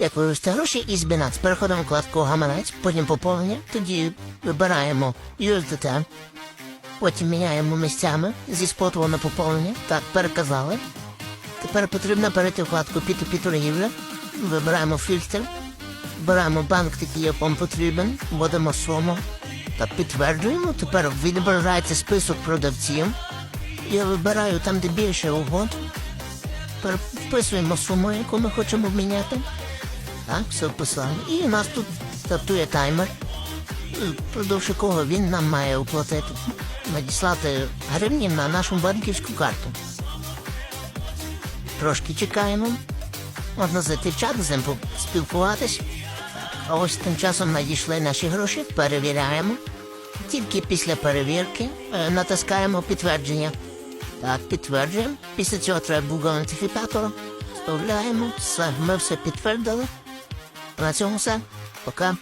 Як вивести гроші із Binance, переходимо в вкладку гаманець, потім поповнення, тоді вибираємо USDT, потім міняємо місцями зі спотового на поповнення. Так, переказали. Тепер потрібно перейти в вкладку торгівля, вибираємо фільтр, беремо банк, який вам потрібен, вводимо суму та підтверджуємо. Тепер відображається список продавців. Я вибираю там, де більше угод. Тепер вписуємо суму, яку ми хочемо обміняти. Так, все вписали. І у нас тут стартує таймер, впродовж якого він нам має оплатити, надіслати гривні на нашу банківську карту. Трошки чекаємо. Можна зайти в чат з ним спілкуватись. А ось тим часом надійшли наші гроші, перевіряємо. Тільки після перевірки е, натискаємо підтвердження. Так, підтверджуємо. Після цього треба Google ідентифікатор. Вставляємо. Все, ми все підтвердили. На цьому все. Пока.